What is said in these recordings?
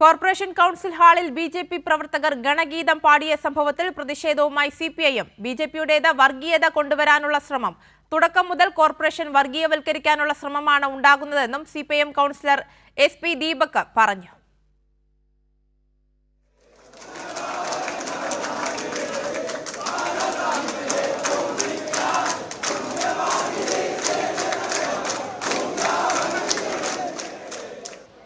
Corporation council ഹാളിൽ B J P പ്രവർത്തകർ ഗണഗീതം പാടിയ സംഭവത്തിൽ പ്രതിഷേധവുമായി C P I M. B J പിയുടേത് വർഗീയത കൊണ്ടുവരാനുള്ള ശ്രമം. തുടക്കം മുതൽ കോർപ്പറേഷൻ വർഗീയവൽക്കരിക്കാനുള്ള ശ്രമമാണ് ഉണ്ടാകുന്നതെന്നും C P I M councillor S P Deepak പറഞ്ഞു.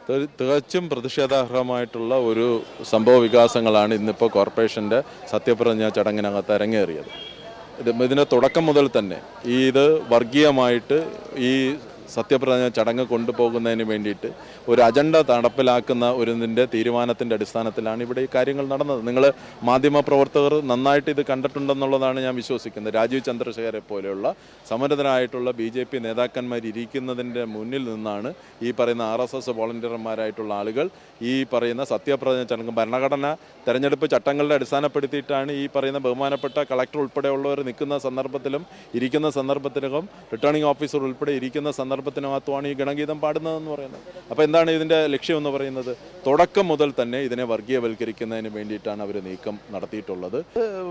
തികച്ചും പ്രതിഷേധാർഹമായിട്ടുള്ള ഒരു സംഭവ വികാസങ്ങളാണ് ഇന്നിപ്പോൾ കോർപ്പറേഷന്റെ സത്യപ്രതിജ്ഞ ചടങ്ങിനകത്ത് അരങ്ങേറിയത്. ഇത് ഇതിന്റെ തുടക്കം മുതൽ തന്നെ ഈ ഇത് വർഗീയമായിട്ട് ഈ സത്യപ്രതിജ്ഞ ചടങ്ങ് കൊണ്ടുപോകുന്നതിന് വേണ്ടിയിട്ട് ഒരു അജണ്ട നടപ്പിലാക്കുന്ന ഒരു ഇതിന്റെ തീരുമാനത്തിന്റെ അടിസ്ഥാനത്തിലാണ് ഇവിടെ ഈ കാര്യങ്ങൾ നടന്നത്. നിങ്ങൾ മാധ്യമപ്രവർത്തകർ നന്നായിട്ട് ഇത് കണ്ടിട്ടുണ്ടെന്നുള്ളതാണ് ഞാൻ വിശ്വസിക്കുന്നത്. രാജീവ് ചന്ദ്രശേഖരെ പോലെയുള്ള സമരതരായിട്ടുള്ള ബി ജെ പി നേതാക്കന്മാർ ഇരിക്കുന്നതിന്റെ മുന്നിൽ നിന്നാണ് ഈ പറയുന്ന ആർ എസ് എസ് വോളണ്ടിയർമാരായിട്ടുള്ള ആളുകൾ ഈ പറയുന്ന സത്യപ്രതിജ്ഞ ചടങ്ങ് ഭരണഘടന തെരഞ്ഞെടുപ്പ് ചട്ടങ്ങളുടെ അടിസ്ഥാനപ്പെടുത്തിയിട്ടാണ് ഈ പറയുന്ന ബഹുമാനപ്പെട്ട കളക്ടർ ഉൾപ്പെടെയുള്ളവർ നിൽക്കുന്ന സന്ദർഭത്തിലും ഇരിക്കുന്ന സന്ദർഭത്തിലും റിട്ടേണിംഗ് ഓഫീസർ ഉൾപ്പെടെ ഇരിക്കുന്ന സന്ദർഭത്തിനകത്തുമാണ് ഈ ഗണഗീതം പാടുന്നതെന്ന് പറയുന്നത്. അപ്പോൾ എന്താണ് ഇതിന്റെ ലക്ഷ്യമെന്ന് പറയുന്നത്? തുടക്കം മുതൽ തന്നെ ഇതിനെ വർഗീയവൽക്കരിക്കുന്നതിന് വേണ്ടിയിട്ടാണ് അവർ നീക്കം നടത്തിയിട്ടുള്ളത്.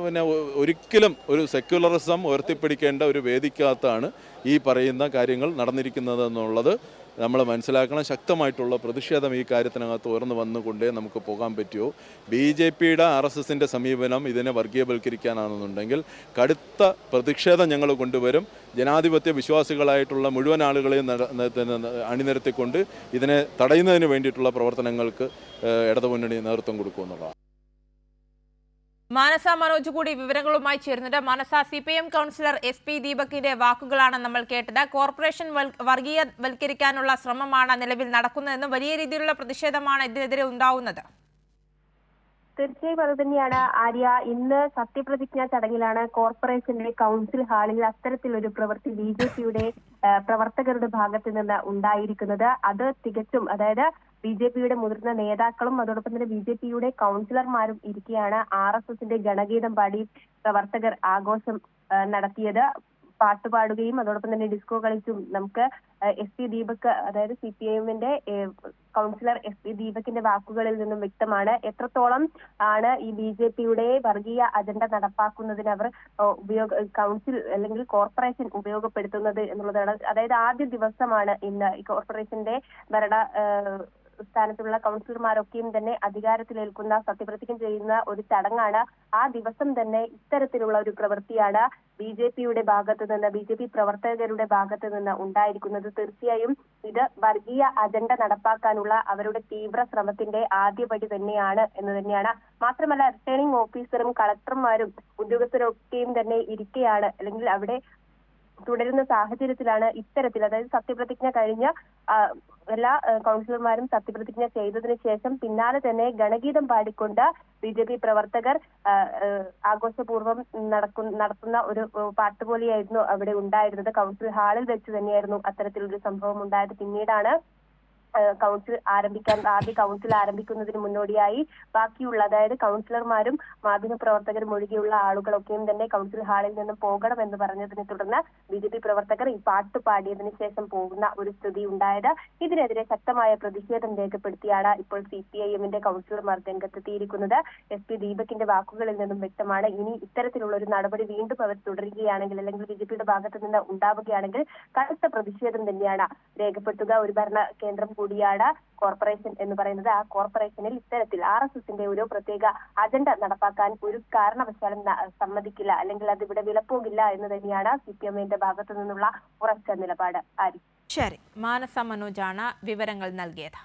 പിന്നെ ഒരിക്കലും ഒരു സെക്യുലറിസം ഉയർത്തിപ്പിടിക്കേണ്ട ഒരു വേദിക്കകത്താണ് ഈ പറയുന്ന കാര്യങ്ങൾ നടന്നിരിക്കുന്നത് എന്നുള്ളത് നമ്മൾ മനസ്സിലാക്കണം ശക്തമായിട്ടുള്ള പ്രതിഷേധം ഈ കാര്യത്തിനകത്ത് ഉയർന്നു വന്നുകൊണ്ടേ നമുക്ക് പോകാൻ പറ്റുമോ ബി ജെ പിയുടെ ആർ എസ് എസിന്റെ സമീപനം ഇതിനെ വർഗീയവൽക്കരിക്കാനാണെന്നുണ്ടെങ്കിൽ കടുത്ത പ്രതിഷേധം ഞങ്ങൾ കൊണ്ടുവരും. ജനാധിപത്യ വിശ്വാസികളായിട്ടുള്ള മുഴുവൻ ആളുകളെയും അണിനിരത്തിക്കൊണ്ട് ഇതിനെ തടയുന്നതിന് വേണ്ടിയിട്ടുള്ള പ്രവർത്തനങ്ങൾക്ക് ഇടതുമുന്നണി നേതൃത്വം കൊടുക്കുമെന്നുള്ളതാണ്. മാനസ മനോജ് കൂടി വിവരങ്ങളുമായി ചേരുന്നുണ്ട്. Manasa C P M councillor S P ദീപകിന്റെ വാക്കുകളാണ് നമ്മൾ കേട്ടത്. കോർപ്പറേഷൻ വൽ- വർഗീയവൽക്കരിക്കാനുള്ള ശ്രമമാണ് നിലവിൽ നടക്കുന്നതെന്നും വലിയ രീതിയിലുള്ള പ്രതിഷേധമാണ് ഇതിനെതിരെ ഉണ്ടാവുന്നത്. തീർച്ചയായും അത് തന്നെയാണ് ആര്യ. ഇന്ന് സത്യപ്രതിജ്ഞാ ചടങ്ങിലാണ് കോർപ്പറേഷന്റെ കൗൺസിൽ ഹാളിൽ അത്തരത്തിലൊരു പ്രവൃത്തി ബി ജെ പിയുടെ പ്രവർത്തകരുടെ ഭാഗത്ത് നിന്ന് ഉണ്ടായിരിക്കുന്നത്. അത് തികച്ചും അതായത് ബി ജെ പിയുടെ മുതിർന്ന നേതാക്കളും അതോടൊപ്പം തന്നെ ബി ജെ പിയുടെ കൗൺസിലർമാരും ഇരിക്കെയാണ് ആർ എസ് എസിന്റെ ഗണഗീതം പാടി പ്രവർത്തകർ ആഘോഷം നടത്തിയത്. പാട്ടുപാടുകയും അതോടൊപ്പം തന്നെ ഡിസ്കോ കളിച്ചും നമുക്ക് എസ് പി ദീപക് അതായത് സി പി ഐഎമ്മിന്റെ എമ്മിന്റെ കൗൺസിലർ എസ് പി ദീപകിന്റെ വാക്കുകളിൽ നിന്നും വ്യക്തമാണ് എത്രത്തോളം ആണ് ഈ ബി ജെ പിയുടെ വർഗീയ അജണ്ട നടപ്പാക്കുന്നതിന് അവർ ഉപയോഗ കൗൺസിൽ അല്ലെങ്കിൽ കോർപ്പറേഷൻ ഉപയോഗപ്പെടുത്തുന്നത് എന്നുള്ളതാണ്. അതായത് ആദ്യ ദിവസമാണ് ഇന്ന് ഈ കോർപ്പറേഷന്റെ ഭരണ സ്ഥാനത്തുള്ള കൗൺസിലർമാരൊക്കെയും തന്നെ അധികാരത്തിലേൽക്കുന്ന സത്യപ്രതിജ്ഞ ചെയ്യുന്ന ഒരു ചടങ്ങാണ് ആ ദിവസം തന്നെ ഇത്തരത്തിലുള്ള ഒരു പ്രവൃത്തിയാണ് ബി ജെ പിയുടെ ഭാഗത്ത് നിന്ന് ബി ജെ പി പ്രവർത്തകരുടെ ഭാഗത്ത് നിന്ന് ഉണ്ടായിരിക്കുന്നത്. തീർച്ചയായും ഇത് വർഗീയ അജണ്ട നടപ്പാക്കാനുള്ള അവരുടെ തീവ്ര ശ്രമത്തിന്റെ ആദ്യപടി തന്നെയാണ് എന്ന് തന്നെയാണ്. മാത്രമല്ല റിട്ടേണിംഗ് ഓഫീസറും കളക്ടർമാരും ഉദ്യോഗസ്ഥരൊക്കെയും തന്നെ ഇരിക്കെയാണ്. അല്ലെങ്കിൽ അവിടെ തുടരുന്ന സാഹചര്യത്തിലാണ് ഇത്തരത്തിൽ അതായത് സത്യപ്രതിജ്ഞ കഴിഞ്ഞ എല്ലാ കൗൺസിലർമാരും സത്യപ്രതിജ്ഞ ചെയ്തതിനു ശേഷം പിന്നാലെ തന്നെ ഗണഗീതം പാടിക്കൊണ്ട് ബി ജെ പി പ്രവർത്തകർ ആഘോഷപൂർവം നടക്കുന്ന നടത്തുന്ന ഒരു പാട്ടുപോലെയായിരുന്നു പാട്ട് പോലെയായിരുന്നു അവിടെ ഉണ്ടായിരുന്നത്. കൗൺസിൽ ഹാളിൽ വെച്ച് തന്നെയായിരുന്നു അത്തരത്തിലൊരു സംഭവം ഉണ്ടായത്. പിന്നീടാണ് കൗൺസിൽ ആരംഭിക്കാൻ ആദ്യ കൗൺസിൽ ആരംഭിക്കുന്നതിന് മുന്നോടിയായി ബാക്കിയുള്ള അതായത് കൗൺസിലർമാരും മാധ്യമപ്രവർത്തകരും ഒഴികെയുള്ള ആളുകളൊക്കെയും തന്നെ കൗൺസിൽ ഹാളിൽ നിന്ന് പോകണം എന്ന് പറഞ്ഞതിനെ തുടർന്ന് ബി ജെ പി പ്രവർത്തകർ ഈ പാട്ട് പാടിയതിനു ശേഷം പോകുന്ന ഒരു സ്ഥിതി ഉണ്ടായത്. ഇതിനെതിരെ ശക്തമായ പ്രതിഷേധം രേഖപ്പെടുത്തിയാണ് ഇപ്പോൾ സി പി ഐ എമ്മിന്റെ കൗൺസിലർമാർ രംഗത്തെത്തിയിരിക്കുന്നത്. എസ് പി ദീപകിന്റെ വാക്കുകളിൽ നിന്നും വ്യക്തമാണ് ഇനി ഇത്തരത്തിലുള്ള ഒരു നടപടി വീണ്ടും അവർ തുടരുകയാണെങ്കിൽ അല്ലെങ്കിൽ ബി ജെ പിയുടെ ഭാഗത്ത് നിന്ന് ഉണ്ടാവുകയാണെങ്കിൽ കടുത്ത പ്രതിഷേധം തന്നെയാണ് രേഖപ്പെടുത്തുക. ഒരു ഭരണ കേന്ദ്രം കൂടിയാണ് കോർപ്പറേഷൻ എന്ന് പറയുന്നത്. ആ കോർപ്പറേഷനിൽ ഇത്തരത്തിൽ ആർ എസ് എസിന്റെ ഒരു പ്രത്യേക അജണ്ട നടപ്പാക്കാൻ ഒരു കാരണവശാലും സമ്മതിക്കില്ല. അല്ലെങ്കിൽ അത് ഇവിടെ വിലപ്പോകില്ല എന്ന് തന്നെയാണ് സി പി എമ്മിന്റെ ഭാഗത്തു നിന്നുള്ള ഉറച്ച നിലപാട്. ആരി. ശരി. മാനസ മനോജാണ് വിവരങ്ങൾ നൽകിയത്.